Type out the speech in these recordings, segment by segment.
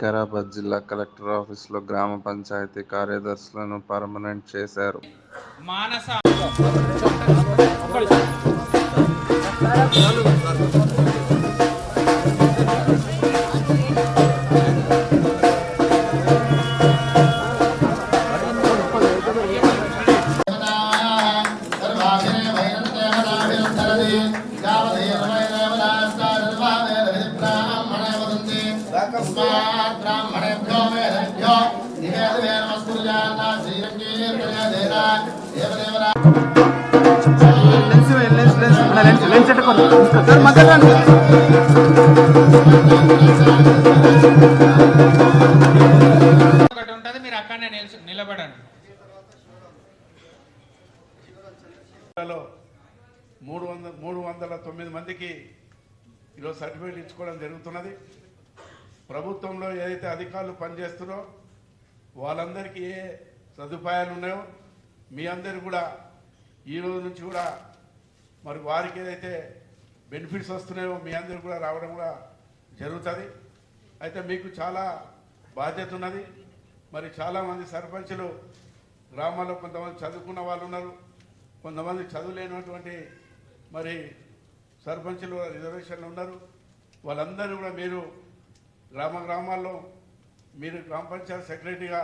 వికారాబాద్ జిల్లా కలెక్టర్ ఆఫీసులో గ్రామ పంచాయతీ కార్యదర్శులను పర్మనెంట్ చేశారు. మానస ఒకటి ఉంటుంది మీరు అక్కడనే నిల్చు నిలబడండి మూడు వందల మూడు వందల తొమ్మిది మందికి ఈరోజు సర్టిఫికేట్ ఇచ్చుకోవడం జరుగుతున్నది. ప్రభుత్వంలో ఏదైతే అధికారులు పనిచేస్తున్నారో వాళ్ళందరికీ ఏ సదుపాయాలు ఉన్నాయో మీ అందరు కూడా ఈ రోజు నుంచి కూడా మరి వారికి ఏదైతే బెనిఫిట్స్ వస్తున్నాయో మీ అందరు కూడా రావడం కూడా జరుగుతుంది. అయితే మీకు చాలా బాధ్యత ఉన్నది. మరి చాలామంది సర్పంచులు గ్రామాల్లో కొంతమంది చదువుకున్న వాళ్ళు ఉన్నారు. కొంతమంది చదువులేనటువంటి మరి సర్పంచులు రిజర్వేషన్లు ఉన్నారు. వాళ్ళందరూ కూడా మీరు గ్రామ గ్రామాల్లో మీరు గ్రామ పంచాయతీ సెక్రటరీగా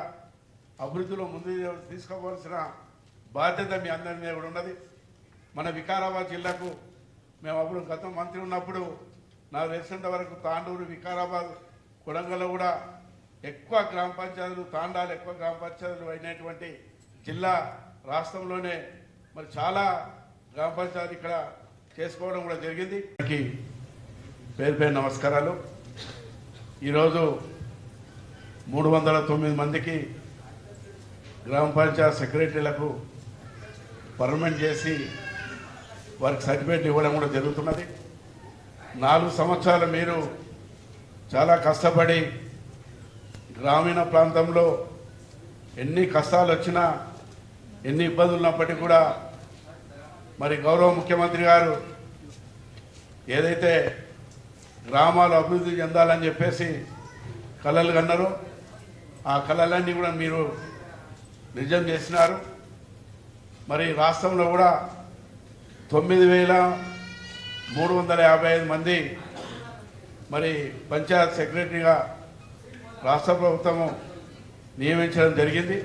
అభివృద్ధిలో ముందు తీసుకోవాల్సిన బాధ్యత మీ అందరి మీద కూడా ఉన్నది. మన వికారాబాద్ జిల్లాకు మేము అప్పుడు గతం మంత్రి ఉన్నప్పుడు నాకు తెలిసినంత వరకు తాండూరు వికారాబాద్ కొడంగల్లో కూడా ఎక్కువ గ్రామ పంచాయతీలు తాండాలు ఎక్కువ గ్రామ పంచాయతీలు అయినటువంటి జిల్లా రాష్ట్రంలోనే మరి చాలా గ్రామ పంచాయతీ ఇక్కడ చేసుకోవడం కూడా జరిగింది. పేరు పేరు నమస్కారాలు. ఈరోజు మూడు వందల తొమ్మిది మందికి గ్రామ పంచాయత్ సెక్రటరీలకు పర్మనెంట్ చేసి వారికి సర్టిఫికేట్ ఇవ్వడం కూడా జరుగుతున్నది. నాలుగు సంవత్సరాలు మీరు చాలా కష్టపడి గ్రామీణ ప్రాంతంలో ఎన్ని కష్టాలు వచ్చినా ఎన్ని ఇబ్బందులు ఉన్నప్పటికీ కూడా మరి గౌరవ ముఖ్యమంత్రి గారు ఏదైతే గ్రామాలు అభివృద్ధి చెందాలని చెప్పేసి కళలు కన్నారు. ఆ కళలన్నీ కూడా మీరు నిజం చేసినారు. మరి రాష్ట్రంలో కూడా తొమ్మిది వేల మూడు వందల యాభై ఐదు మంది మరి పంచాయత్ సెక్రటరీగా రాష్ట్ర ప్రభుత్వము నియమించడం జరిగింది.